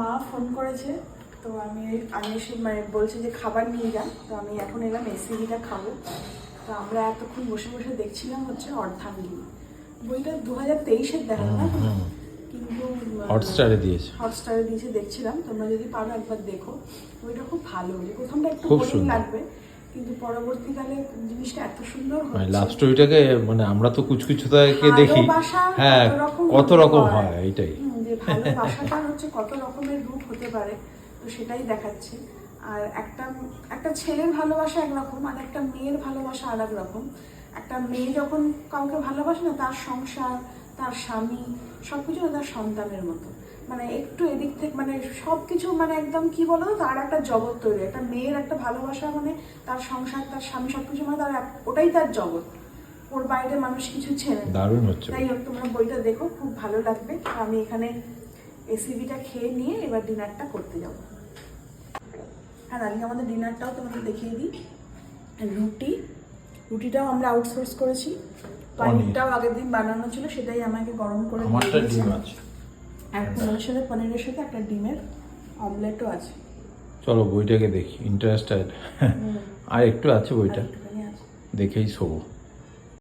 মা ফোন করেছে তো আমি আমি এসে মানে বলছে যে খাবার নিয়ে যান তো আমি এখন এলাম এসিবিটা খাব। তো আমরা এতক্ষণ বসে বসে দেখছিলাম হচ্ছে অর্ধাঙ্গিনী। বইটা দু হাজার তেইশের দেখা না? কিন্তু হটস্টারে দিয়েছে। হটস্টারে দিয়েছে দেখছিলাম। তোমরা যদি পারো একবার দেখো। বইটা খুব ভালো যে প্রথমটা একটু খুব বোরিং। লাগবে কিন্তু পরবর্তীকালে জিনিসটা এত সুন্দর মানে হচ্ছে। লাভ স্টোরিটাকে মানে আমরা তো কুচকুচুতাকে দেখি। হ্যাঁ কত রকম হয়। হয় এইটাই। হুম, যে ভালোবাসাটা হচ্ছে কত রকমের রূপ হতে পারে তো সেটাই দেখাচ্ছে। আর একটা একটা ছেলের ভালোবাসা একরকম আর একটা মেয়ের ভালোবাসা আলাদা রকম একটা মেয়ে যখন কাউকে ভালোবাসে না তার সংসার তার স্বামী সবকিছু না তার সন্তানের মতো। মানে একটু এদিক থেকে মানে সবকিছু মানে একদম কি বলো তার একটা জগৎ তৈরি। একটা মেয়ের একটা ভালোবাসা মানে তার সংসার তার স্বামী সবকিছু মানে তার ওটাই তার জগৎ। ওর বাইরে মানুষ কিছু ছেড়ে। দারুণ হচ্ছে। হোক তোমরা বইটা দেখো খুব ভালো লাগবে। আমি এখানে এসিবিটা খেয়ে নিয়ে এবার ডিনারটা করতে যাব। হ্যাঁ আজকে আমাদের ডিনারটাও তোমাদের দেখিয়ে দিই। রুটি রুটিটাও আমরা আউটসোর্স করেছি। পনিরটাও আগের দিন বানানো ছিল সেটাই আমাকে গরম করে আমারটা। ডিম আছে। আর পনিরের সাথে পনিরের সাথে একটা ডিমের অমলেটও আছে। চলো বইটাকে দেখি। ইন্টারেস্টেড আর একটু আছে বইটা। দেখেই শোবো।